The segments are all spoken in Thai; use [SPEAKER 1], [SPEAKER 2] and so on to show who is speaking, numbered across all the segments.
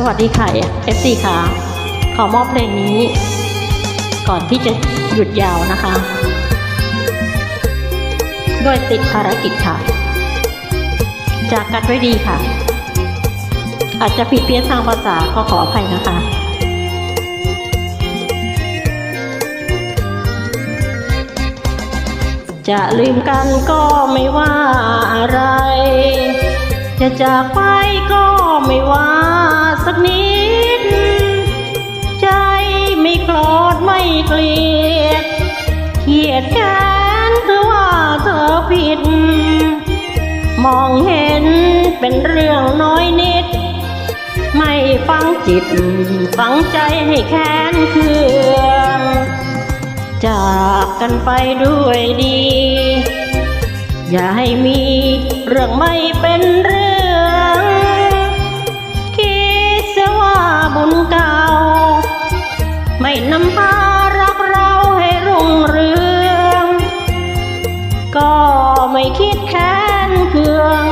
[SPEAKER 1] สวัสดีค่ะ FC ค่ะ ขอมอบเพลงนี้ ก่อนที่จะหยุดยาวนะคะ ด้วยติดภารกิจค่ะ จากกันด้วยดีค่ะ อาจจะผิดเพี้ยนทางภาษาก็ขออภัยนะคะจะลืมกันก็ไม่ว่าอะไร จะจากไปก็ เกลียดแค้นเธอว่าเธอผิด มองเห็นเป็นเรื่องน้อยนิด ไม่ฟังจิต ฟังใจให้แค้นเคืองจากกันไปด้วยดี อย่าให้มีเรื่องไม่เป็นเรื่อง คิดเสียว่าบุญเก่า ไม่นำพา ไม่คิดแค้นเคือง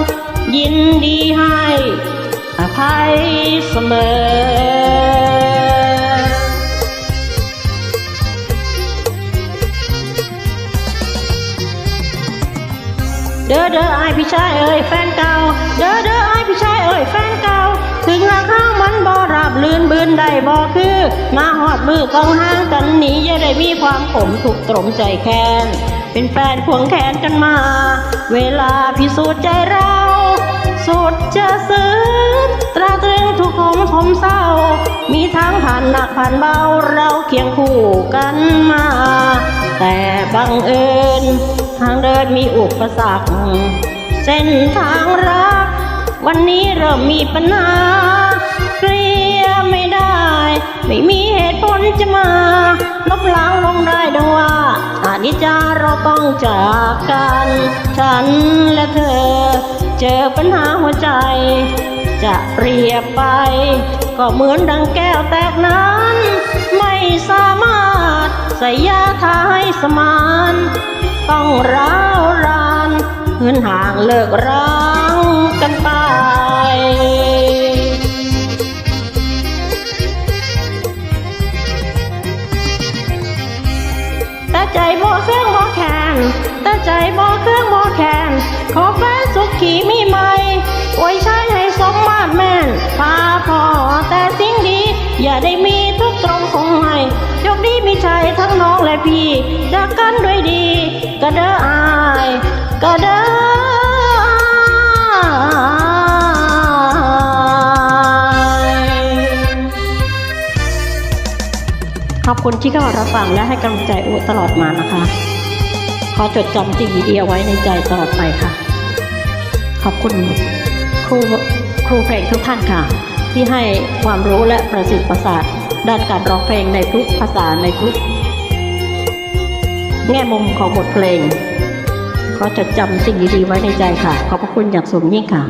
[SPEAKER 1] ยินดีให้อภัยเสมอเด้อเด้อไอพี่ชายเอ่ยแฟนเก่า เด้อเด้อไอพี่ชายเอ่ยแฟนเก่า ถึงราคามันบ่ราบลื่นบืนได้บ่คือ มาหอดมือกองห้างกันหนีอย่าได้มีความขมถูกตรมใจแค้น เป็นแฟนควงแขนกันมา เวลาพิสูจน์ใจเรา สุดจะซื้อตราตรึงทุกขมขมเศร้า มีทั้งผ่านหนักผ่านเบาเราเคียงคู่กันมา แต่บังเอิญทางเดินมีอุปสรรคเส้นทางรัก วันนี้เริ่มมีปัญหา เคลียร์ไม่ได้ ไม่มีเหตุผลจะมาลบล้างลงได้ดังว่าอานิจจาเราต้องจากกัน ฉันและเธอ เจอปัญหาหัวใจ จะเปรียบไป ก็เหมือนดังแก้วแตกนั้น ไม่สามารถใส่ยาทาให้สมาน ต้องร้าวรานเหินห่างเลิกร้างกันไป เครื่องบ่แขนตาใจบ่เครื่องบ่แขนขอแฟนสุขขีมีไหมอวยใช้ให้สมมาตรแม่นพาพอแต่สิ่งดี อย่าได้มีทุกตรงคงให้โชคดีมีชัยทั้งน้องและพี่จะกกันด้วยดีก็เด้ออายก็เด้อ ขอบคุณที่เข้ามารับฟังและให้กำลังใจอูตลอดมานะคะ ขอจดจำสิ่งดีๆเอาไว้ในใจตลอดไปค่ะ ขอบคุณครูครูเพลงทุกท่านค่ะ ที่ให้ความรู้และประสิทธิ์ประสาทด้านการร้องเพลงในทุกภาษาในทุกแง่มุมของบทเพลง ขอจดจำสิ่งดีๆไว้ในใจค่ะ ขอบพระคุณอย่างสูงยิ่งค่ะ